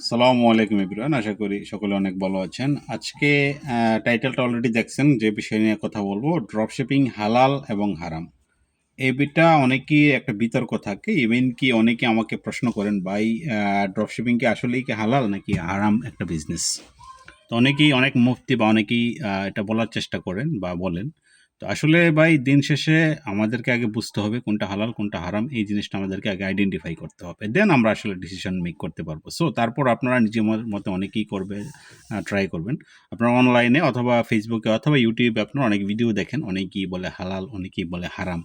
সালামু আলাইকুম ইব্রাহিম আশা করি সকলে অনেক ভালো আছেন। আজকে টাইটেলটা অলরেডি দেখছেন, যে বিষয় নিয়ে কথা বলব ড্রপ শিপিং হালাল এবং হারাম। এই বিটা অনেকেই একটা বিতর্ক থাকে ইভেন কি অনেকে আমাকে প্রশ্ন করেন, ভাই ড্রপ শিপিং কি আসলেই কি হালাল নাকি হারাম একটা বিজনেস তো অনেকেই অনেক মুফতি বা অনেকেই এটা বলার চেষ্টা করেন বা বলেন। তো আসলে ভাই, দিন শেষে আমাদেরকে আগে বুঝতে হবে কোনটা হালাল, কোনটা হারাম। এই জিনিসটা আমাদেরকে আগে আইডেন্টিফাই করতে হবে। দেন আমরা আসলে ডিসিশন মেক করতে পারব। সো তারপর আপনারা নিজের মতো অনেকেই করবে ট্রাই করবেন। আপনারা অনলাইনে অথবা ফেসবুকে অথবা ইউটিউবে আপনারা অনেক ভিডিও দেখেন, অনেকেই বলে হালাল, অনেকেই বলে হারাম।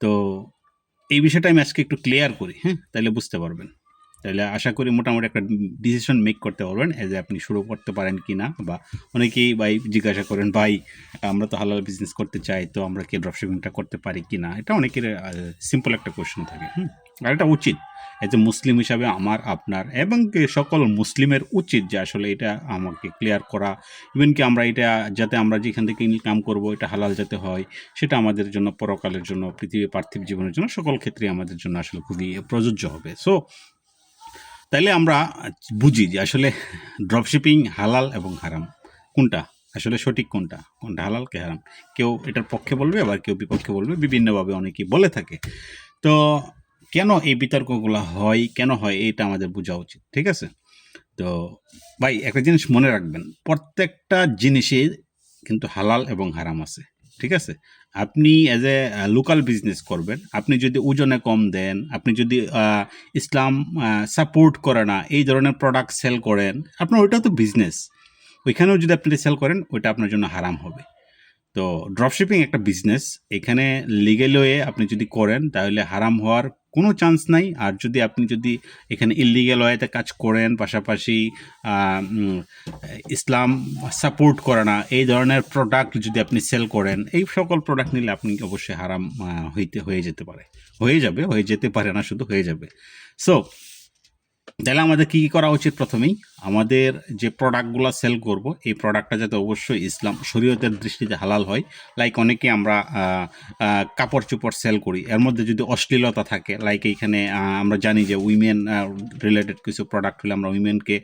তো এই বিষয়টা আমি আজকে একটু ক্লিয়ার করি হ্যাঁ? তাহলে বুঝতে পারবেন। তাহলে আশা করি মোটামুটি একটা ডিসিশন মেক করতে পারবেন এজ আপনি শুরু করতে পারেন কি না বা অনেকেই ভাই জিজ্ঞাসা করেন, ভাই, আমরা তো হালাল বিজনেস করতে চাই, তো আমরা কি ড্রপশিপিংটা করতে পারি কি না এটা অনেকের সিম্পল একটা কোয়েশ্চেন থাকে আর এটা উচিত। এজ এ মুসলিম হিসাবে আমার, আপনার এবং সকল মুসলিমের উচিত যে আসলে এটা আমাকে ক্লিয়ার করা। ইভেন কি আমরা এটা, যাতে আমরা যেখান থেকে ইনকাম করব, এটা হালাল যাতে হয়, সেটা আমাদের জন্য পরকালের জন্য পৃথিবী পার্থিব জীবনের জন্য, সকল ক্ষেত্রে আমাদের জন্য আসলে খুবই প্রযোজ্য হবে। সো তাইলে আমরা বুঝি যে আসলে ড্রপশিপিং হালাল এবং হারাম। কোনটা? আসলে সঠিক কোনটা? কোনটা হালাল, কে হারাম? কেউ এটার পক্ষে বলবে, আবার কেউ বিপক্ষে বলবে, বিভিন্নভাবে অনেকেই বলে থাকে। তো কেন এই বিতর্কগুলো হয়? কেন হয়? এটা আমাদের বোঝা উচিত, ঠিক আছে? তো ভাই, একটা জিনিস মনে রাখবেন, প্রত্যেকটা জিনিসের কিন্তু হালাল এবং হারাম আছে, ঠিক আছে? আপনি অ্যাজ এ লোকাল বিজনেস করবেন, আপনি যদি ওজনে কম দেন, আপনি যদি ইসলাম সাপোর্ট করে না, এই ধরনের প্রোডাক্ট সেল করেন, আপনার ওইটা তো বিজনেস ওইখানেও যদি আপনি সেল করেন, ওইটা আপনার জন্য হারাম হবে। তো ড্রপশিপিং একটা বিজনেস এখানে লিগেল ওয়ে আপনি যদি করেন, তাহলে হারাম হওয়ার কোনো চান্স নাই। আর যদি আপনি যদি এখানে ইলিগেল ওয়েতে কাজ করেন, পাশাপাশি ইসলাম সাপোর্ট করে না, এই ধরনের প্রোডাক্ট যদি আপনি সেল করেন, এই সকল প্রোডাক্ট নিলে আপনি অবশ্যই হারাম হইতে, হয়ে যেতে পারে। হয়ে যাবে, হয়ে যেতে পারে না, শুধু হয়ে যাবে। সো তাহলে আমাদের কী কী করা উচিত প্রথমেই? আমাদের যে প্রোডাক্টগুলো সেল করব, এই প্রোডাক্টটা যাতে অবশ্যই ইসলাম, শরীয়তের দৃষ্টিতে হালাল হয়। লাইক অনেকে আমরা কাপড় চোপড় সেল করি। এর মধ্যে যদি অশ্লীলতা থাকে লাইক এইখানে আমরা জানি যে উইমেন রিলেটেড কিছু প্রোডাক্ট হলে আমরা উইমেনকে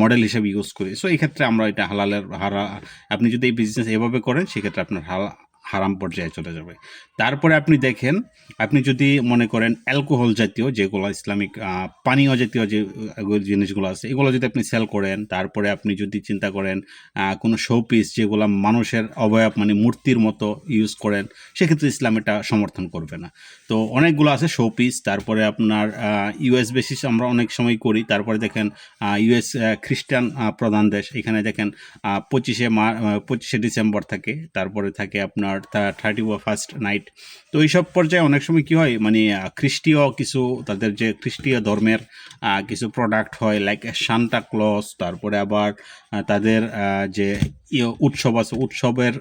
মডেল হিসেবে ইউজ করি। সো এই ক্ষেত্রে আমরা এটা হালালের হারা, আপনি যদি এই বিজনেস এভাবে করেন, সেক্ষেত্রে আপনার হাল হারাম পর্যায়ে চলে যাবে। তারপরে আপনি দেখেন, আপনি যদি মনে করেন অ্যালকোহল জাতীয় যেগুলো ইসলামিক পানীয় জাতীয় যে জিনিসগুলো আছে, এগুলো যদি আপনি সেল করেন, তারপরে আপনি যদি চিন্তা করেন কোনো শোপিস যেগুলো মানুষের অবয়ব মানে মূর্তির মতো ইউজ করেন, সেক্ষেত্রে ইসলাম এটা সমর্থন করবে না। তো অনেকগুলো আছে শোপিস তারপরে আপনার ইউএস বেসিস আমরা অনেক সময় করি, তারপরে দেখেন ইউএস খ্রিস্টান প্রধান দেশ, এখানে দেখেন পঁচিশে মা পঁচিশে ডিসেম্বর থাকে, তারপরে থাকে আপনার থার্টি ওয়া ফার্স্ট নাইট। তো এইসব পর্যায়ে অনেক সময় কি হয় মানে খ্রিস্টীয় কিছু তাদের যে খ্রিস্টীয় ধর্মের কিছু প্রোডাক্ট হয় লাইক সান্টা ক্লস তারপরে আবার তাদের যে ইয়ে উৎসব আছে, উৎসবের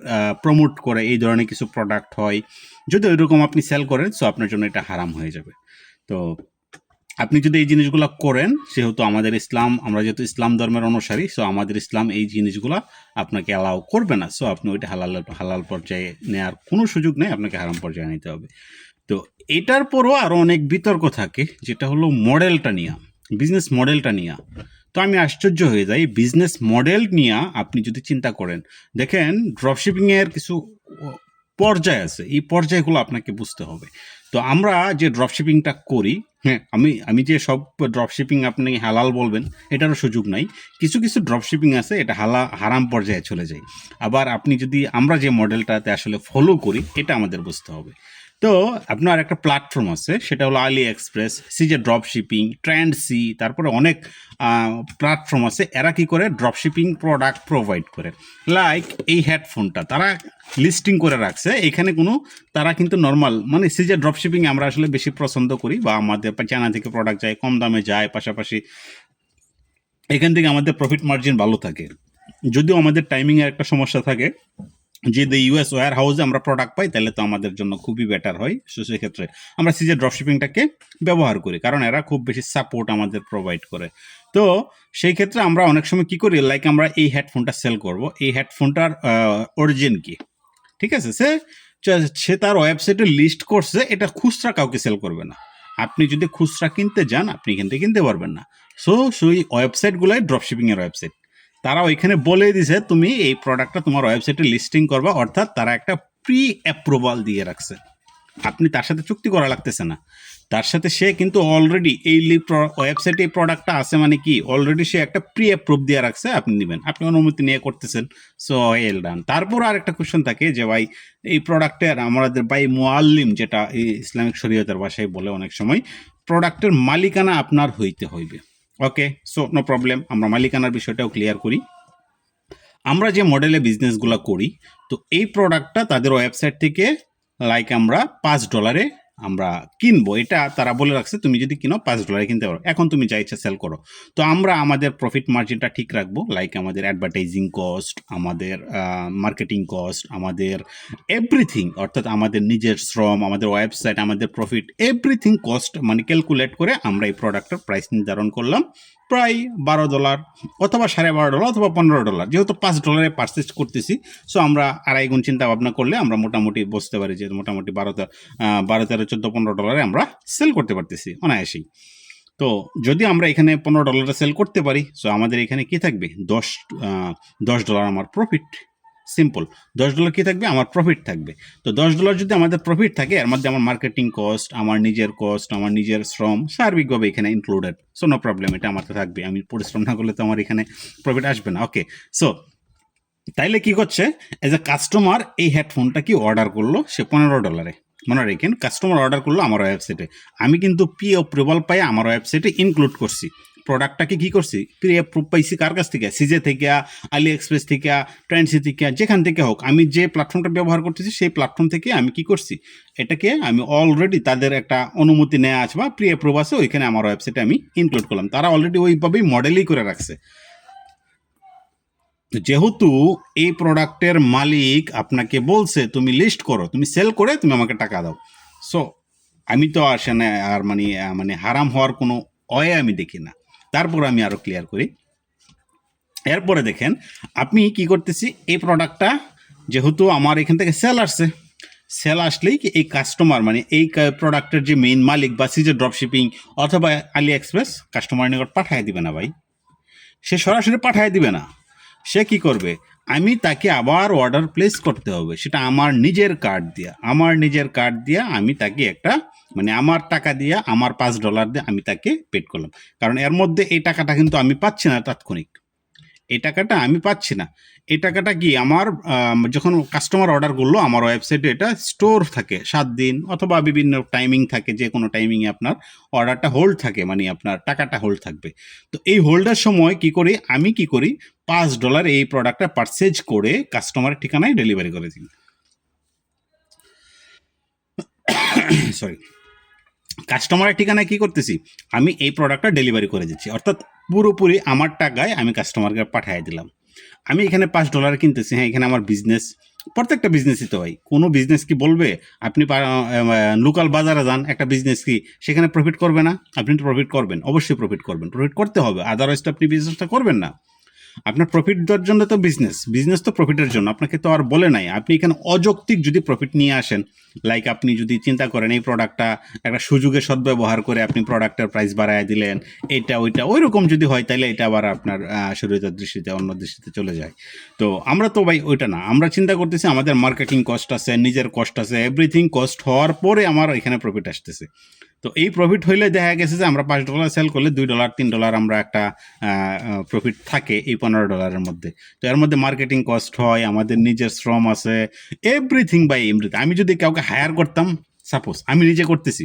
প্রমোট করে এই ধরনের কিছু প্রোডাক্ট হয়। যদি ওইরকম আপনি সেল করেন সো আপনার জন্য এটা হারাম হয়ে যাবে। তো আপনি যদি এই জিনিসগুলো করেন, সেহেতু আমাদের ইসলাম, আমরা যেহেতু ইসলাম ধর্মের অনুসারী সো আমাদের ইসলাম এই জিনিসগুলো আপনাকে অ্যালাউ করবে না। সো আপনি ওইটা হালাল হালাল পর্যায়ে নেওয়ার কোনো সুযোগ নেই, আপনাকে হারাম পর্যায়ে নিতে হবে। তো এটার পরও আরও অনেক বিতর্ক থাকে, যেটা হলো মডেলটা নিয়ে বিজনেস মডেলটা নিয়ে। তো আমি আশ্চর্য হয়ে যাই বিজনেস মডেল নিয়ে আপনি যদি চিন্তা করেন, দেখেন ড্রপশিপিংয়ের কিছু পর্যায় আছে, এই পর্যায়গুলো আপনাকে বুঝতে হবে। তো আমরা যে ড্রপশিপিংটা করি হ্যাঁ আমি আমি যে সব ড্রপশিপিং আপনি হালাল বলবেন, এটারও সুযোগ নাই। কিছু কিছু ড্রপশিপিং আছে, এটা হালা, হারাম পর্যায়ে চলে যায়। আবার আপনি যদি আমরা যে মডেলটাতে আসলে ফলো করি, এটা আমাদের বুঝতে হবে। তো আপনার একটা প্ল্যাটফর্ম আছে, সেটা হলো Ali express CJ drop shipping Trendsi তারপরে অনেক প্ল্যাটফর্ম আছে। এরা কি করে? ড্রপ শিপিং প্রোডাক্ট প্রোভাইড করে। লাইক এই হেডফোনটা তারা লিস্টিং করে রাখছে। এখানে কোনো, তারা কিন্তু নর্মাল মানে সিজে ড্রপ শিপিং আমরা আসলে বেশি পছন্দ করি বা আমাদের চায়না থেকে প্রোডাক্ট যায়, কম দামে যায়, পাশাপাশি এখান থেকে আমাদের প্রফিট মার্জিন ভালো থাকে। যদিও আমাদের টাইমিংয়ের একটা সমস্যা থাকে যদি ইউএস ওয়্যার হাউসে আমরা প্রোডাক্ট পাই, তাহলে তো আমাদের জন্য খুবই বেটার হয়। সো সেক্ষেত্রে আমরা সিজে ড্রপশিপিংটাকে ব্যবহার করি, কারণ এরা খুব বেশি সাপোর্ট আমাদের প্রোভাইড করে। তো সেই ক্ষেত্রে আমরা অনেক সময় কি করি লাইক আমরা এই হেডফোনটা সেল করব। এই হেডফোনটার অরিজিন কি? ঠিক আছে? সে সে তার ওয়েবসাইটে লিস্ট করছে, এটা খুচরা কাউকে সেল করবে না। আপনি যদি খুচরা কিনতে যান, আপনি থেকে কিনতে পারবেন না। সো সেই ওয়েবসাইটগুলাই ড্রপশিপিংয়ের ওয়েবসাইট তারা ওইখানে বলে দিছে, তুমি এই প্রোডাক্টটা তোমার ওয়েবসাইটে লিস্টিং করবা, অর্থাৎ তারা একটা প্রি অ্যাপ্রুভাল দিয়ে রাখছে। আপনি তার সাথে চুক্তি করা লাগতেছে না। তার সাথে সে কিন্তু অলরেডি এই ওয়েবসাইটে এই প্রোডাক্টটা আছে মানে কি অলরেডি সে একটা প্রি অ্যাপ্রুভ দিয়ে রাখছে, আপনি নেবেন। আপনি অনুমতি নিয়ে করতেছেন। সো এল ডান তারপর আর একটা কোয়েশ্চেন থাকে যে, ভাই, এই প্রোডাক্টের আমাদের ভাই মোয়াল্লিম যেটা ইসলামিক শরীয়তের ভাষায় বলে অনেক সময় প্রোডাক্টের মালিকানা আপনার হইতে হইবে। ওকে সো নো প্রবলেম আমরা মালিকানার বিষয়টাও ক্লিয়ার করি। আমরা যে মডেলে বিজনেসগুলো করি, তো এই প্রোডাক্টটা তাদের ওয়েবসাইট থেকে লাইক আমরা পাঁচ ডলারে আমরা কিনবো, এটা তারা বলে রাখছে, তুমি যদি কিনো পাঁচ ডলারে কিনতে পারো। এখন তুমি যা ইচ্ছা সেল করো। তো আমরা আমাদের প্রফিট মার্জিনটা ঠিক রাখব লাইক আমাদের অ্যাডভার্টাইজিং কস্ট আমাদের মার্কেটিং কস্ট আমাদের এভরিথিং অর্থাৎ আমাদের নিজের শ্রম, আমাদের ওয়েবসাইট আমাদের প্রফিট এভরিথিং কস্ট মানে ক্যালকুলেট করে আমরা এই প্রোডাক্টের প্রাইস নির্ধারণ করলাম। প্রায় বারো ডলার অথবা সাড়ে বারো ডলার অথবা পনেরো ডলার। যেহেতু পাঁচ ডলারে পারচেস করতেছি সো আমরা আড়াই গুণ চিন্তা ভাবনা করলে আমরা মোটামুটি বুঝতে পারি যে মোটামুটি বারো বারো, তেরো, চোদ্দ, পনেরো ডলারে আমরা সেল করতে পারতেছি অনায়াসেই। তো যদি আমরা এখানে পনেরো ডলারে সেল করতে পারি সো আমাদের এখানে কি থাকবে? দশ দশ ডলার আমার প্রফিট সিম্পল দশ ডলার কী থাকবে? আমার প্রফিট থাকবে। তো দশ ডলার যদি আমাদের প্রফিট থাকে, এর মধ্যে আমার মার্কেটিং কস্ট আমার নিজের কস্ট আমার নিজের শ্রম, সার্বিকভাবে এখানে ইনক্লুডেড সো নো প্রবলেম এটা আমার তো থাকবে। আমি পরিশ্রম না করলে তো আমার এখানে প্রফিট আসবে না। ওকে সো তাইলে কি করছে? এজ এ কাস্টমার এই হেডফোনটা কি অর্ডার করল? সে পনেরো ডলারে মনে রাখেন কাস্টমার অর্ডার করল আমার ওয়েবসাইটে আমি কিন্তু পি অ্যাপ্রুভাল পাই আমার ওয়েবসাইটে ইনক্লুড করছি। প্রোডাক্টটাকে কি করছি? প্রি অ্যাপ্রুভ পাইছি কার কাছ থেকে? সিজে থেকে আলি এক্সপ্রেস থেকে ট্রেন্ডসি থেকে, যেখান থেকে হোক। আমি যে প্ল্যাটফর্মটা ব্যবহার করতেছি, সেই প্ল্যাটফর্ম থেকে আমি কি করছি? এটাকে আমি অলরেডি তাদের একটা অনুমতি নেওয়া আছে বা প্রি অ্যাপ্রুভ আছে, ওইখানে আমার ওয়েবসাইটে আমি ইনক্লুড করলাম। তারা অলরেডি ওইভাবেই মডেলই করে রাখছে। যেহেতু এই প্রোডাক্টের মালিক আপনাকে বলছে, তুমি লিস্ট করো, তুমি সেল করে তুমি আমাকে টাকা দাও। সো আমি তো আসলে আর মানে মানে হারাম হওয়ার কোনো অয়ে আমি দেখি না। তারপর আমি আরও ক্লিয়ার করি। এরপরে দেখেন, আপনি কি করতেছি, এই প্রোডাক্টটা যেহেতু আমার এখান থেকে সেল আসছে সেল আসলেই কি এই কাস্টমার মানে এই প্রোডাক্টের যে মেইন মালিক বা সিজে ড্রপশিপিং অথবা আলি এক্সপ্রেস কাস্টমারের নিকট পাঠায় দিবে না ভাই। সে সরাসরি পাঠায় দিবে না। সে কি করবে? আমি তাকে আবার অর্ডার প্লেস করতে হবে। সেটা আমার নিজের কার্ড দিয়া। আমার নিজের কার্ড দিয়া আমি তাকে একটা মানে আমার টাকা দিয়া, আমার পাঁচ ডলার দিয়ে আমি তাকে পেড করলাম। কারণ এর মধ্যে এই টাকাটা কিন্তু আমি পাচ্ছি না তাৎক্ষণিক। এই টাকাটা আমি পাচ্ছি না। এই টাকাটা কি আমার যখন কাস্টমার অর্ডার করল, আমার ওয়েবসাইটে এটা স্টোর থাকে, সাত দিন অথবা বিভিন্ন টাইমিং থাকে, যে কোনো টাইমিংয়ে আপনার অর্ডারটা হোল্ড থাকে মানে আপনার টাকাটা হোল্ড থাকবে। তো এই হোল্ডের সময় কি করি, আমি কি করি, পাঁচ ডলার এই প্রোডাক্টটা পারচেজ করে কাস্টমারের ঠিকানায় ডেলিভারি করে দিই। সরি কাস্টমারের ঠিকানায় কি করতেছি, আমি এই প্রোডাক্টটা ডেলিভারি করে দিচ্ছি। অর্থাৎ পুরোপুরি আমার টাকায় আমি কাস্টমারকে পাঠিয়ে দিলাম। আমি এখানে পাঁচ ডলার কিনতেছি হ্যাঁ এখানে আমার বিজনেস প্রত্যেকটা বিজনেসই তো হয়। কোনো বিজনেস কি বলবে? আপনি লোকাল বাজারে যান, একটা বিজনেস কি, সেখানে প্রফিট করবে না? আপনি তো প্রফিট করবেন, অবশ্যই প্রফিট করবেন। প্রফিট করতে হবে আদারওয়াইজ তো আপনি বিজনেসটা করবেন না। আপনার প্রফিট দেওয়ার জন্য তো বিজনেস বিজনেস তো প্রফিটের জন্য, আপনাকে তো আর বলে নাই। আপনি এখানে অযৌক্তিক যদি প্রফিট নিয়ে আসেন লাইক আপনি যদি চিন্তা করেন এই প্রোডাক্টটা একটা সুযোগের সদ্ব্যবহার করে আপনি প্রোডাক্টের প্রাইস বাড়ায় দিলেন, এটা, ওইটা ওই রকম যদি হয়, তাহলে এটা আবার আপনার শরীরের দৃষ্টিতে, অন্য দৃষ্টিতে চলে যায়। তো আমরা তো ভাই ওইটা না, আমরা চিন্তা করতেছি আমাদের মার্কেটিং কস্ট আছে, নিজের কস্ট আছে এভরিথিং কস্ট হওয়ার পরে আমার এখানে প্রফিট আসতেছে। তো এই প্রফিট হইলে দেখা গেছে যে আমরা পাঁচ ডলার সেল করলে দুই ডলার তিন ডলার আমরা একটা প্রফিট থাকে এই পনেরো ডলারের মধ্যে। তো এর মধ্যে মার্কেটিং কস্ট হয়, আমাদের নিজের শ্রম আছে এভরিথিং বাই এমরিথিং আমি যদি কাউকে হায়ার করতাম সাপোজ আমি নিজে করতেছি,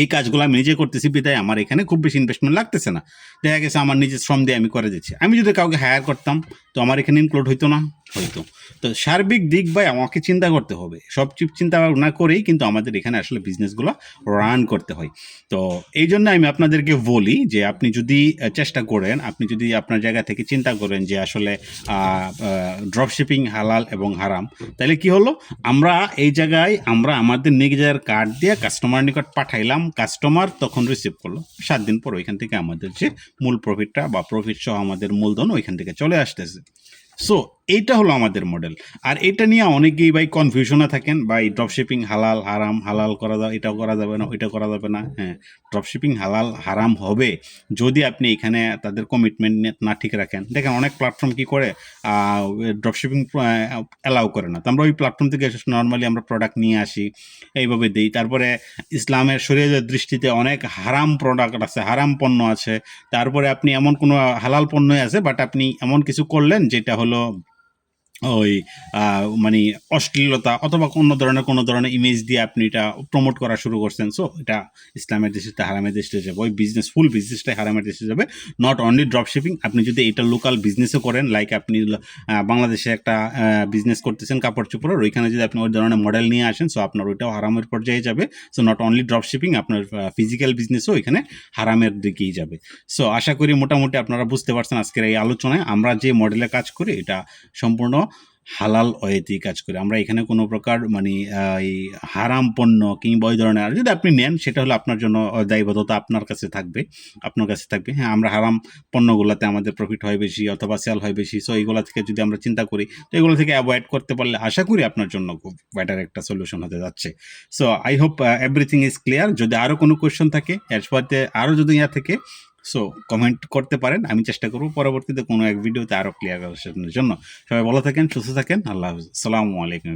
এই কাজগুলো আমি নিজে করতেছি বিদায় আমার এখানে খুব বেশি ইনভেস্টমেন্ট লাগতেছে না। দেখা গেছে আমার নিজের শ্রম দিয়ে আমি করে দিচ্ছি। আমি যদি কাউকে হায়ার করতাম, তো আমার এখানে ইনক্লুড হইতো না। হইতো তো সার্বিক দিক ভাই আমাকে চিন্তা করতে হবে। সব চিন্তা না করেই কিন্তু আমাদের এখানে আসলে বিজনেসগুলো রান করতে হয়। তো এই জন্য আমি আপনাদেরকে বলি যে আপনি যদি চেষ্টা করেন, আপনি যদি আপনার জায়গা থেকে চিন্তা করেন যে আসলে ড্রপশিপিং হালাল এবং হারাম, তাহলে কি হলো? আমরা এই জায়গায়, আমরা আমাদের নিজের কার্ড দিয়ে কাস্টমার নিকট পাঠাইলাম কাস্টমার তখন রিসিভ করল। সাত দিন পর ওইখান থেকে আমাদের যে মূল প্রফিটটা বা প্রফিট সহ আমাদের মূলধন ওইখান থেকে চলে আসতেছে। সো এইটা হলো আমাদের মডেল আর এটা নিয়ে অনেকেই ভাই কনফিউশনে থাকেন এই ড্রপশিপিং হালাল, হারাম, হালাল করা যাবে এটাও করা যাবে না ওইটা করা যাবে না হ্যাঁ। ড্রপশিপিং হালাল, হারাম হবে যদি আপনি এখানে তাদের কমিটমেন্ট না ঠিক রাখেন। দেখেন অনেক প্ল্যাটফর্ম কি করে ড্রপশিপিং অ্যালাউ করে না। তো আমরা ওই প্ল্যাটফর্ম থেকে নর্মালি আমরা প্রোডাক্ট নিয়ে আসি, এইভাবে দিই। তারপরে ইসলামের শরীরের দৃষ্টিতে অনেক হারাম প্রোডাক্ট আছে, হারাম পণ্য আছে। তারপরে আপনি এমন কোনো হালাল পণ্যই আছে বাট আপনি এমন কিছু করলেন যেটা হলো ওই মানে অশ্লীলতা অথবা অন্য ধরনের কোনো ধরনের ইমেজ দিয়ে আপনি এটা প্রমোট করা শুরু করছেন। সো এটা ইসলামের দৃষ্টিতে হারামের দৃষ্টিতে যাবে। ওই বিজনেস ফুল বিজনেসটাই হারামের দৃষ্টিতে যাবে। নট অনলি ড্রপ শিপিং আপনি যদি এটা লোকাল বিজনেসও করেন লাইক আপনি বাংলাদেশে একটা বিজনেস করতেছেন কাপড় চোপড়ের, ওইখানে যদি আপনি ওই ধরনের মডেল নিয়ে আসেন সো আপনার ওইটাও হারামের পর্যায়ে যাবে। So not only drop shipping আপনার ফিজিক্যাল বিজনেসও এখানে হারামের দিকেই যাবে। সো আশা করি মোটামুটি আপনারা বুঝতে পারছেন আজকের এই আলোচনায়। আমরা যে মডেলে কাজ করি, এটা সম্পূর্ণ হালাল ওয়েতেই কাজ করি। আমরা এখানে কোনো প্রকার মানে এই হারাম পণ্য কিংবা ওই ধরনের যদি আপনি নেন, সেটা হলো আপনার জন্য দায়বদ্ধতা আপনার কাছে থাকবে, আপনার কাছে থাকবে। হ্যাঁ আমরা হারাম পণ্যগুলোতে আমাদের প্রফিট হয় বেশি অথবা সেল হয় বেশি। সো এইগুলো থেকে যদি আমরা চিন্তা করি, তো এগুলো থেকে অ্যাভয়েড করতে পারলে আশা করি আপনার জন্য খুব বেটার একটা সলিউশন হতে যাচ্ছে। So I hope everything is clear যদি আরও কোনো কোয়েশ্চন থাকে, এরপরে আরও যদি ইয়া থেকে সো কমেন্ট করতে পারেন, আমি চেষ্টা করব পরবর্তীতে কোনো এক ভিডিওতে আরও ক্লিয়ার জন্য। সবাই ভালো থাকেন, সুস্থ থাকেন, আল্লাহ হাফিজ। আসসালামু আলাইকুম